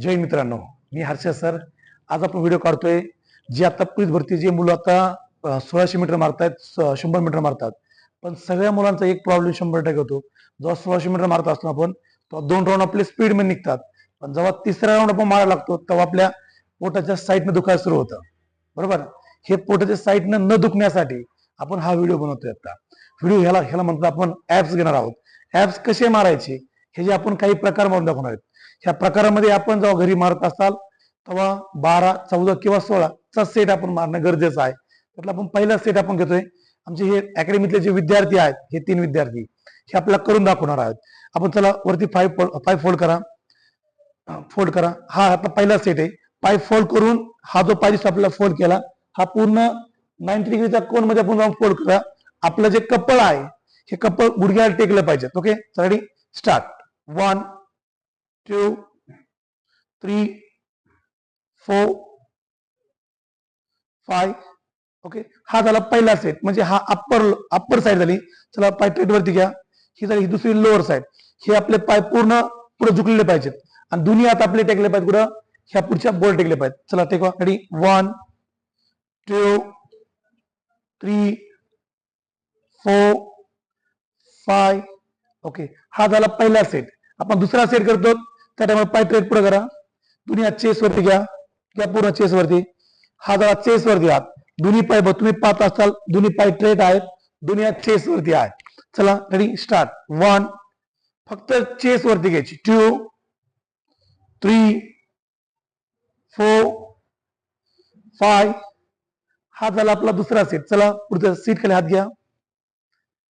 जय मित्रांनो मी हर्षद सर. आज आपण व्हिडिओ काढतोय जे आता पोलीस भरती जे मुलं आता सोळाशे मीटर मारतायत स- शंभर मीटर मारतात. पण सगळ्या मुलांचा एक प्रॉब्लेम शंभर टक्के होतो. जेव्हा सोळाशे मीटर मारत असतो आपण तेव्हा दोन राऊंड आपले स्पीडमध्ये निघतात. पण जेव्हा तिसरा राऊंड आपण मारायला लागतो तेव्हा आपल्या पोटाच्या साईडनं दुखायला सुरू होतं. बरोबर? हे पोटाच्या साईडनं न दुखण्यासाठी आपण हा व्हिडिओ बनवतोय आता. व्हिडिओ ह्याला ह्याला म्हणतो आपण ऍप्स घेणार आहोत. ऍप्स कसे मारायचे? हे जे आपण काही प्रकार मारून दाखवणार आहेत ह्या प्रकारामध्ये आपण जेव्हा घरी मारत असाल तेव्हा बारा चौदा किंवा सोळाचा सेट आपण मारणं गरजेचं आहे. त्यातला आपण पहिला सेट आपण घेतोय आमचे हे अकॅडमीतले जे विद्यार्थी आहेत हे तीन विद्यार्थी हे आपल्याला करून दाखवणार आहेत. आपण चला वरती फाय पाय फोल्ड करा. फोल्ड करा. हा आपला पहिला सेट आहे. पाय फोल्ड करून हा जो पाय दिसतो आपल्याला फोल्ड केला. हा पूर्ण नाईन्टी डिग्रीच्या कोणमध्ये आपण जाऊन फोल्ड करा. आपलं जे कपळ आहे हे कपळ गुडघ्याला टेकलं पाहिजे. ओके चला start one two, three four five. Okay? हा झाला पहिला सेट म्हणजे हा अप्पर अप्पर साईड झाली. चला पाय ट्रेट वरती घ्या. ही झाली ही दुसरी लोअर साईड हे आपले पाय पूर्ण पुढे झुकलेले पाहिजेत. आणि दोन्ही आता आपले टेकले पाहिजेत कुठं? ह्या पुढच्या बोल टेकले पाहिजेत. चला टेकवा ready one two three four five okay हा झाला पहिला सेट आपण दुसरा सेट करतो. त्या पाय ट्रेट पुढे करा. दुनिया चेस वरती घ्या. घ्या पूर्ण चेस वरती. हा झाला चेस वरती आहात दोन्ही पाय तुम्ही पाहत असाल दोन्ही पाय ट्रेड आहेत. दोन्ही चेस वरती आहेत चला रेडी स्टार्ट वन फक्त चेस वरती घ्यायची. टू थ्री फोर फाय हा झाला आपला दुसरा सेट चला पुढचा सीट खाली हात घ्या.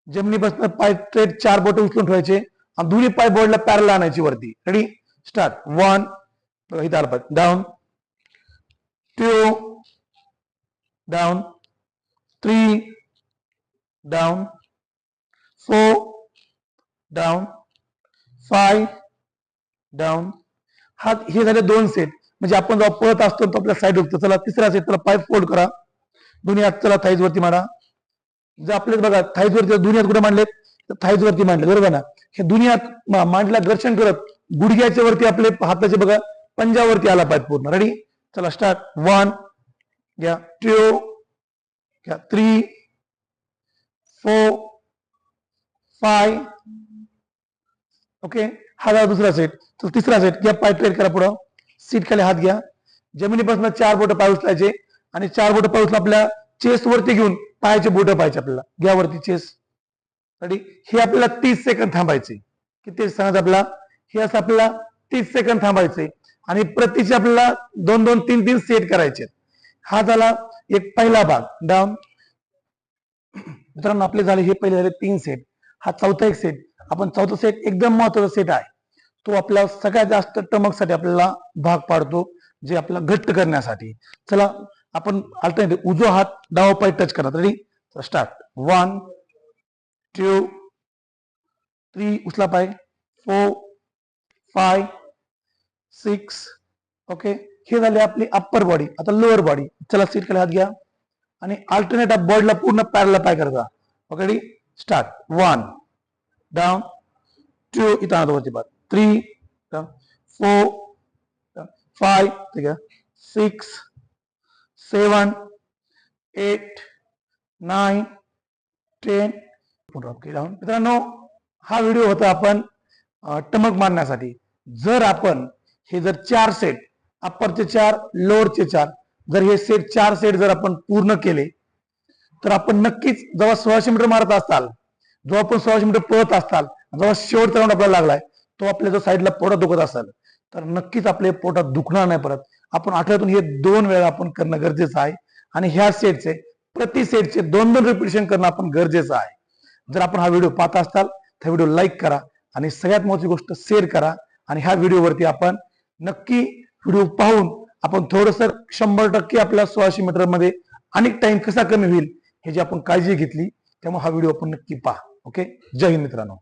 जमिनीपासून पाय ट्रेट चार बोट उचलून ठेवायचे आणि दोन्ही पाय बोर्डला पॅरल आणायची वरती. रेडी स्टार्ट वन इथं आलं पाहिजे. Down two down three down four down five down हा हे झाले दोन सेट म्हणजे आपण जेव्हा पळत असतो तो आपल्या साईड उठतो चला तिसरा सेट त्याला पाय फोल्ड करा. दोन्ही हात चला थाईज वरती मारा. जर आपले बघा थाईज वरती दुनियात कुठे मांडलेत? तर थाईज वरती मांडले बरोबर ना? हे दुनियात मांडला घर्षण करत गुडघ्याच्या वरती आपले हाताचे बघा पंजावरती आला पाहिजे पूर्ण. रेडी चला स्टार्ट वन घ्या. टू घ्या. थ्री फोर फाय ओके हा झाला दुसरा सेट तर तिसरा सेट घ्या पाय ट्रेड करा पुढं. सीट खाली हात घ्या. जमिनीपासून चार बोट पाय उचलायचे आणि चार बोट पाय उचला आपल्या चेस्ट वरती घेऊन पायाचे बोट पाहिजे आपल्याला. घ्यावरती चेस रेडी हे आपल्याला तीस सेकंद थांबायचे. किती सांगायचं आपला? हे असं आपल्याला तीस सेकंद थांबायचे. आणि प्रतीचे आपल्याला दोन दोन तीन तीन सेट करायचे. हा झाला एक पहिला भाग. डाऊन मित्रांनो आपले झाले हे पहिले झाले तीन सेट हा चौथा एक सेट आपण चौथा सेट एकदम महत्त्वाचा सेट आहे. तो आपला सगळ्यात जास्त टमकसाठी आपल्याला भाग पाडतो. जे आपल्याला घट्ट करण्यासाठी. चला आपण अल्टरनेटिव्ह उजो हात डावा पाय टच करा. Ready start one two three उचला पाय. फोर फाय सिक्स ओके हे झाले आपली अप्पर बॉडी आता लोअर बॉडी चला सीट खाली हात घ्या. आणि अल्टरनेट बॉडीला पूर्ण पॅरला पाय करता okay start one down two इथं आणतो वरती पाय थ्री फोर फाय ठीक आहे. Six seven eight nine ten. मित्रांनो हा व्हिडिओ होता आपण टमक मारण्यासाठी. जर आपण हे जर चार सेट अप्परचे चार लोअरचे चार जर हे सेट चार सेट जर आपण पूर्ण केले तर आपण नक्कीच जेव्हा सोळाशे मीटर मारत असाल जेव्हा आपण सोळाशे मीटर पळत असाल जेव्हा शेवटचा राऊंड आपल्याला लागलाय तो आपल्या जो साईडला पोटात दुखत असाल तर नक्कीच आपल्या पोटात दुखणार नाही परत. आपण आठवड्यातून हे दोन वेळा आपण करणं गरजेचं आहे. आणि ह्या सेटचे प्रति सेटचे दोन दोन रिपिटेशन करणं आपण गरजेचं आहे. जर आपण हा व्हिडिओ पाहत असाल तर व्हिडिओ लाईक करा आणि सगळ्यात महत्वाची गोष्ट शेअर करा आणि ह्या व्हिडिओवरती आपण नक्की व्हिडिओ पाहून आपण थोडस शंभर टक्के आपल्या सोळाशे मीटरमध्ये अनेक टाइम कसा कमी होईल हे जी आपण काळजी घेतली त्यामुळे हा व्हिडिओ आपण नक्की पहा. ओके जय हिंद मित्रांनो.